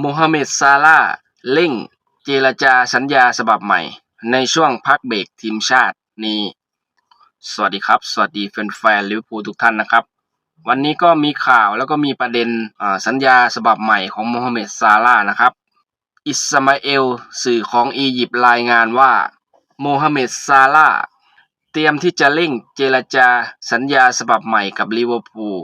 โมฮัมเหม็ดซาลาเร่ง เจรจาสัญญาฉบับใหม่ ในช่วงพักเบรกทีมชาตินี้ สวัสดีครับ สวัสดีแฟนๆลิเวอร์พูลทุกท่านนะครับ วันนี้ก็มีข่าวแล้วก็มีประเด็นอ่าสัญญาฉบับใหม่ของโมฮัมเหม็ดซาลานะครับ อิสมาเอลสื่อของอียิปต์รายงานว่าโมฮัมเหม็ดซาลาเตรียมที่จะเร่งเจรจาสัญญาฉบับใหม่กับลิเวอร์พูล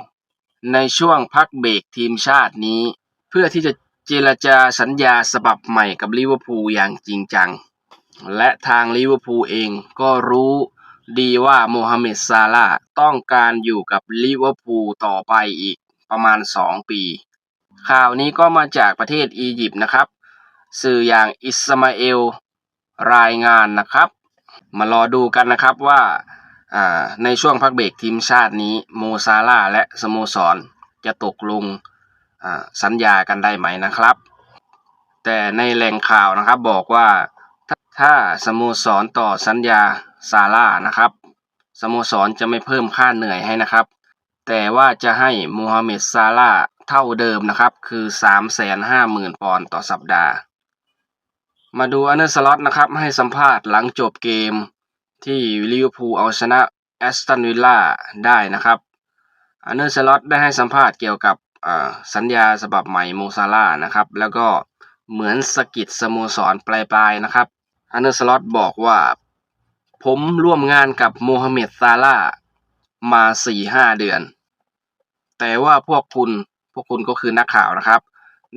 ในช่วงพักเบรกทีมชาตินี้ เพื่อที่จะ เจรจาสัญญาฉบับใหม่กับลิเวอร์พูลอย่างจริงจัง และทางลิเวอร์พูลเองก็รู้ดีว่าโมฮัมเหม็ดซาลาต้องการอยู่กับลิเวอร์พูลต่อไปอีกประมาณ 2 ปี ข่าวนี้ก็มาจากประเทศอียิปต์นะครับ สื่ออย่างอิสมาเอลรายงานนะครับ มารอดูกันนะครับว่าในช่วงพักเบรกทีมชาตินี้โมซาลาและสโมสรจะตกลง สัญญากันได้ไหมนะครับ แต่ในแหล่งข่าวนะครับบอกว่าถ้าถ้าสโมสรต่อสัญญาซาร่านะครับสโมสรจะไม่เพิ่มค่าเหนื่อยให้นะครับ แต่ว่าจะให้โมฮัมเหม็ดซาร่าเท่าเดิมนะครับ คือ 350,000 ปอนด์ต่อสัปดาห์ มาดูอันเดอร์สล็อตนะครับ ให้สัมภาษณ์หลังจบเกมที่ลิเวอร์พูลเอาชนะแอสตันวิลล่าได้นะครับอันเดอร์สล็อตได้ให้สัมภาษณ์เกี่ยวกับ สัญญาฉบับใหม่โมซาร่านะครับ แล้วก็เหมือนสกิดสโมสรปลายๆนะครับอันเดอร์สล็อตบอกว่า ผมร่วมงานกับโมฮัมเหม็ดซาร่ามาสี่ห้าเดือน แต่ว่าพวกคุณพวกคุณก็คือนักข่าวนะครับ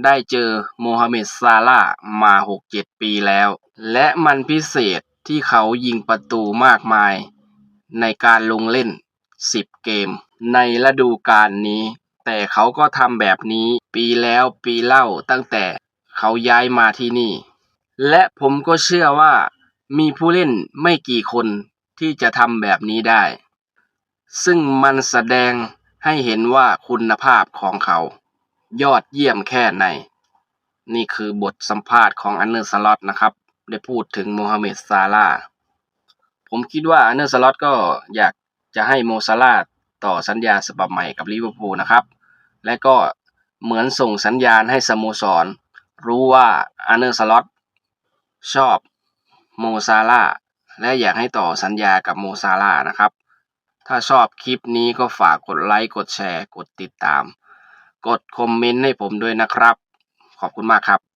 ได้เจอโมฮัมเหม็ดซาร่ามาหกเจ็ดปีแล้ว และมันพิเศษที่เขายิงประตูมากมาย ในการลงเล่น10เกม ในฤดูกาลนี้ แต่เขาก็ทำแบบนี้ปีแล้วปีเล่าตั้งแต่เขาย้ายมาที่นี่ และผมก็เชื่อว่ามีผู้เล่นไม่กี่คนที่จะทำแบบนี้ได้ ซึ่งมันแสดงให้เห็นว่าคุณภาพของเขา ยอดเยี่ยมแค่ไหน นี่คือบทสัมภาษณ์ของอันเนอร์สล็อตนะครับ ได้พูดถึงโมฮัมเหม็ดซาลาผมคิดว่าอันเนอร์สล็อตก็อยากจะให้โมซาลา ต่อสัญญาฉบับใหม่กับลิเวอร์พูลนะครับ และก็เหมือนส่งสัญญาณให้สโมสร รู้ว่าอันเนอร์สล็อตชอบโมซาลาและอยากให้ต่อสัญญากับโมซาลานะครับ ถ้าชอบคลิปนี้ก็ฝากกดไลค์กดแชร์ กดติดตาม กดคอมเมนต์ให้ผมด้วยนะครับ ขอบคุณมากครับ